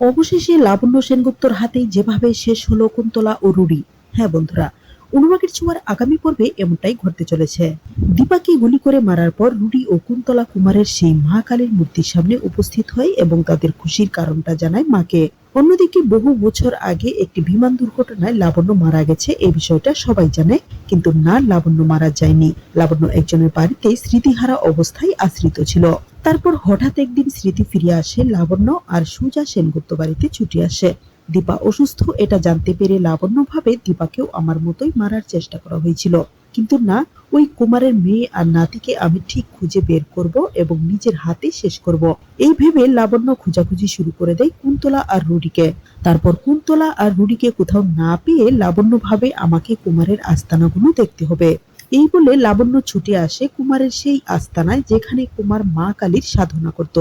অবশেষে লাবণ্য সেনগুপ্তর হাতে যেভাবে শেষ হলো কুন্তলা ও রুড়ি। হ্যাঁ বন্ধুরা অনুরাগের ছোঁয়ার আগামী পর্বে এমনটাই ঘটতে চলেছে। দীপাকে গুলি করে মারার পর রুডি ও কুন্তলা কুমারের সেই মহাকালীর মূর্তির সামনে উপস্থিত হয় এবং তাদের খুশির কারণটা জানায় মাকে। অন্যদিকে বহু বছর আগে একটি বিমান দুর্ঘটনায় লাবণ্য মারা গেছে এই বিষয়টা সবাই জানে, কিন্তু না, লাবণ্য মারা যায়নি। লাবণ্য একজনের বাড়িতে স্মৃতিহারা অবস্থায় আশ্রিত ছিল। তারপর হঠাৎ একদিন স্মৃতি ফিরে আসে লাবণ্য আর সুজা সেনগুপ্ত বাড়িতে ছুটে আসে। দীপা অসুস্থ, এটা জানতে পেরে লাবণ্য ভাবে দীপাকেও আমার মতোই মারার চেষ্টা করা হয়েছিল। কিন্তু না, ওই কুমারের মেয়ে আর নাতিকে আমি ঠিক খুঁজে বের করব এবং নিজের হাতে শেষ করব। এই ভেবে লাবণ্য খোঁজাখুঁজি শুরু করে দেয় কুন্তলা আর রুডিকে। তারপর কুন্তলা আর রুডিকে কোথাও না পেয়ে লাবণ্য ভাবে আমাকে কুমারের আস্তানাগুলো দেখতে হবে। এই বলে লাবণ্য ছুটে আসে কুমারের সেই আস্তানায় যেখানে কুমার মা কালীর সাধনা করত।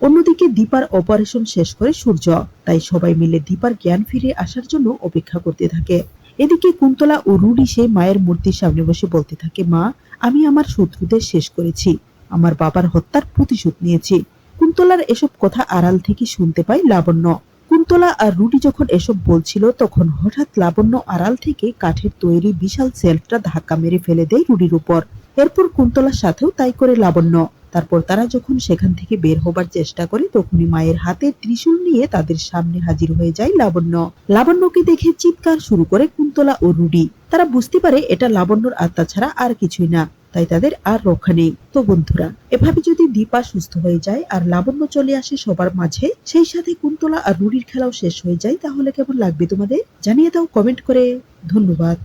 অন্যদিকে দীপার অপারেশন শেষ করে সূর্য। তাই সবাই মিলে দীপার জ্ঞান ফিরে আসার জন্য অপেক্ষা করতে থাকে। এদিকে কুন্তলা ও রুডি সে মায়ের মূর্তির সামনে বসে বলতে থাকে, মা, আমি আমার শত্রুদের শেষ করেছি। আমার বাবার হত্যার প্রতিশোধ নিয়েছি। কুন্তলার এসব কথা আড়াল থেকে শুনতে পাই লাবণ্য। কুন্তলা আর রুডি যখন এসব বলছিল, তখন হঠাৎ লাবণ্য আড়াল থেকে কাঠের তৈরি বিশাল সেলফটা ধাক্কা মেরে ফেলে দেয় রুডির উপর। এরপর কুন্তলার সাথেও তাই করে লাবণ্য। তারপর তারা যখন সেখান থেকে বের হবার চেষ্টা করে, তখনই মায়ের হাতে ত্রিশূল নিয়ে তাদের সামনে হাজির হয়ে যায় লাবণ্য। লাবণ্যকে দেখে চিৎকার শুরু করে কুন্তলা ও রুডি। তারা বুঝতে পারে এটা লাবণ্যর আত্মা ছাড়া আর কিছুই না, তাই তাদের আর রক্ষা নেই। তো বন্ধুরা, এভাবে যদি দীপা সুস্থ হয়ে যায় আর লাবণ্য চলে আসে সবার মাঝে, সেই সাথে কুন্তলা আর রুডির খেলাও শেষ হয়ে যায়, তাহলে কেমন লাগবে তোমাদের? জানিয়ে দাও কমেন্ট করে। ধন্যবাদ।